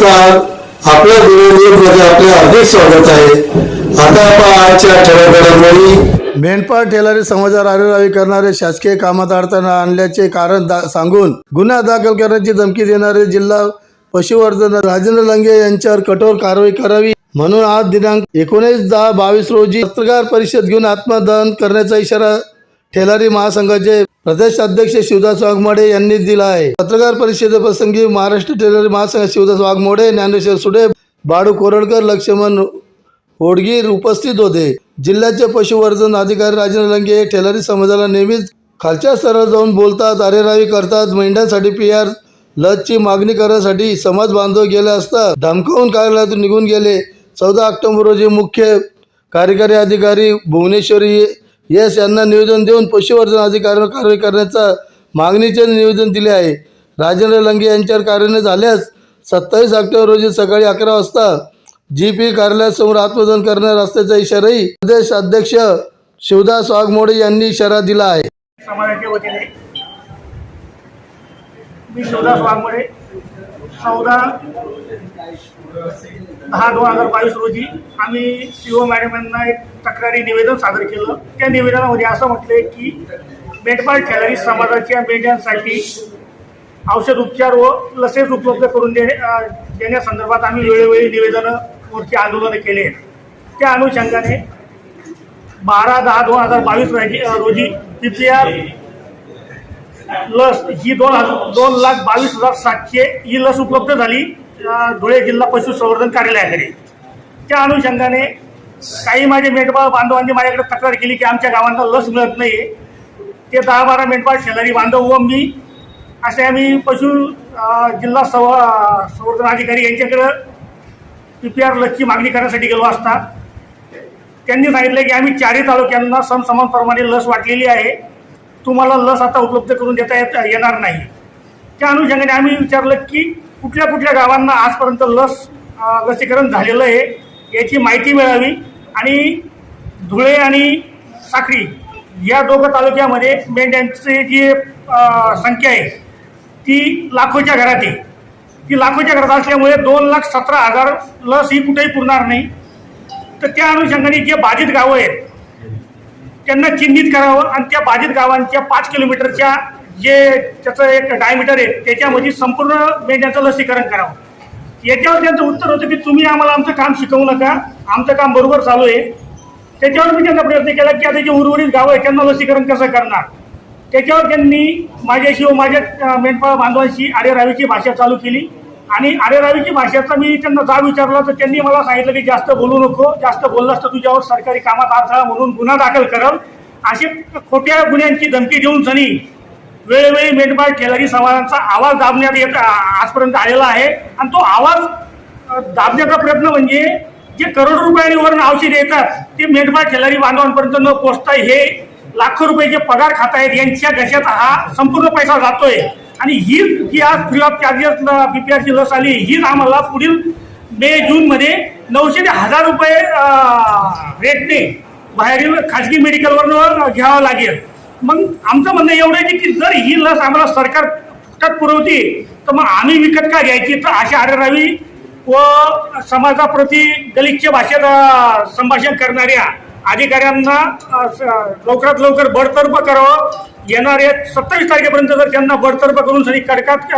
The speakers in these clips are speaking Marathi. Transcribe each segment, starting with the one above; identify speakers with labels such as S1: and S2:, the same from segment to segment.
S1: नमस्कार. आपल्या मध्ये म्हणजे आपले हार्दिक स्वागत आहे. आता आपण आजच्या ठळक घडामोडी मेंढपाळ ठेलारी समाजावर आरेरावी करणारे शासकीय कामात अडथळा आणल्याचे कारण दा सांगून गुन्हा दाखल करण्याची धमकी देणारे जिल्हा पशुवर्धन राजेंद्र लंगे यांच्यावर कठोर कारवाई करावी म्हणून आज दिनांक एकोणीस दहा बावीस रोजी पत्रकार परिषद घेऊन आत्मदहन करण्याचा इशारा ठेलारी महासंघाचे प्रदेश अध्यक्ष शिवदास वाघमोडे यांनी दिला आहे. पत्रकार परिषदेप्रसंगी महाराष्ट्र टेलरी महासंघ शिवदास वाघमोडे ज्ञानेश्वर सुडे बाळू कोरडकर लक्ष्मण होडगीर उपस्थित होते. जिल्ह्याचे पशुवर्धन अधिकारी राजेंद्र लंगे हे समाजाला नेहमीच खालच्या स्तरावर जाऊन बोलतात अरेरावी करतात. मेंढ्यांसाठी पी आर लसची मागणी करण्यासाठी समाज बांधव गेले असता धमकावून कार्यालयातून निघून गेले. चौदा ऑक्टोबर रोजी मुख्य कार्यकारी अधिकारी भुवनेश्वरी यश यांना निवेदन देऊन पशुवर्धन अधिकाऱ्यांवर कारवाई करण्याचा मागणीचे निवेदन दिले आहे. राजेंद्र लंगे यांच्यावर कार्यान्वित झाल्यास सत्तावीस ऑक्टोबर रोजी सकाळी अकरा वाजता जी पी कार्यालयासमोर आत्मदहन करणार असल्याचा इशाराही प्रदेश अध्यक्ष शिवदास वाघमोडे यांनी इशारा दिला आहे.
S2: समाजाच्या वतीने मी शिवदास वाघमोडे चौदा दहा दोन हजार बावीस रोजी आम्ही सीओ मॅडम यांना एक तक्रारी निवेदन सादर केलं. त्या निवेदनामध्ये असं म्हटलंय की मेंढपाळ खेळाडी समाजाच्या मेंढ्यांसाठी औषध उपचार व लसेस उपलब्ध करून देणे देण्यासंदर्भात आम्ही वेळोवेळी निवेदनं मोर्चे आंदोलनं केले. आहेत त्या अनुषंगाने बारा दहा दोन हजार बावीस रोजी रोजी पी पी आर लस ही दोन हजार दोन लाख बावीस हजार सातशे ही लस उपलब्ध झाली. धुळे जिल्हा पशुसंवर्धन कार्यालयाकडे त्या अनुषंगाने काही माझे मेंढपाळ बांधवांनी माझ्याकडे तक्रार केली की आमच्या गावांना लस मिळत नाही ते दहा बारा मेंढपाळ शेजारी बांधव व मी असे आम्ही पशु जिल्हा सव संवर्धन अधिकारी यांच्याकडं पी पी आर लसची मागणी करण्यासाठी गेलो असता. त्यांनी सांगितलं की आम्ही चारही तालुक्यांना समसमानप्रमाणे लस वाटलेली आहे. तुम्हाला लस आता उपलब्ध करून देता येत येणार नाही. त्या अनुषंगाने आम्ही विचारलं की कुठल्या कुठल्या गावांना आजपर्यंत लस लसीकरण झालेलं आहे याची माहिती मिळावी. आणि धुळे आणि साखळी या दोघं तालुक्यामध्ये मेंढ्यांची जी संख्या आहे ती लाखोच्या घरात आहे. ती लाखोच्या घरात असल्यामुळे दोन लाख सतरा हजार लस ही कुठेही पुरणार नाही. तर त्या अनुषंगाने जे बाधित गावं आहेत त्यांना चिन्हित करावं आणि त्या बाधित गावांच्या पाच किलोमीटरच्या जे त्याचं एक डायमीटर आहे त्याच्यामध्ये संपूर्ण मेंढ्यांचं लसीकरण करावं. याच्यावर त्यांचं उत्तर होतं की तुम्ही आम्हाला आमचं काम शिकवू नका आमचं काम बरोबर चालू आहे. त्याच्यावर मी त्यांना प्रयत्न केला की आता जे उर्वरित गावं आहे त्यांना लसीकरण कसं करणार? त्याच्यावर त्यांनी माझ्याशी व माझ्या मेंढपाळ बांधवांशी आर्यरावीची भाषा चालू केली. आणि आर्यरावीची भाषेचा मी त्यांना जाब विचारला तर त्यांनी मला सांगितलं की जास्त बोलू नको जास्त बोललास तर तुझ्यावर सरकारी कामात अडथळा म्हणून गुन्हा दाखल करल. असे खोट्या गुन्ह्यांची धमकी देऊन सनी वेळोवेळी मेटमाळ खेलारी समाजांचा आवाज दाबण्यात येत आजपर्यंत आलेला आहे. आणि तो आवाज दाबण्याचा प्रयत्न म्हणजे जे करोड रुपयांनीवरनं औषध येतात ते मेटमाळ खेलारी बांधवांपर्यंत न पोचता हे लाखो रुपये जे पगार खात आहेत यांच्या घशात हा संपूर्ण पैसा जातोय. आणि हीच जी आज फ्री ऑफ चार्जेस बीपीआरची लस आली हीच आम्हाला पुढील मे जून मध्ये नऊशे ते हजार रुपये रेटने बाहेरील खाजगी मेडिकलवरनं घ्यावं लागेल. मग आमचं म्हणणं एवढं आहे की जर ही लस आम्हाला सरकार फुकटात पुरवते तर मग आम्ही विकत का घ्यायची? तर अशा आढळरावी व समाजाप्रती गलिच्छ भाषेत संभाषण करणाऱ्या अधिकाऱ्यांना लवकरात लवकर बडतर्फ करावं. येणाऱ्या सत्तावीस तारखेपर्यंत जर त्यांना बडतर्फ करून सरी कडकात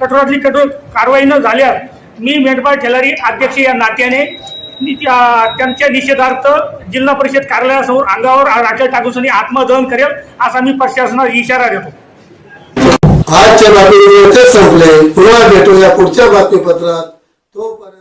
S2: कठोरातली कठोर कारवाई न झाल्यास मी मेंढपाळ ठेलारी अध्यक्ष या नात्याने त्यांच्या निषेधार्थ जिल्हा परिषद कार्यालयासमोर अंगावर राखेल टाकून आत्मदहन करेल असा मी प्रशासनाला इशारा देतो.
S1: आजच्या बातमी संपले. पुन्हा भेटूया पुढच्या बातमीपत्रात. तोपर्यंत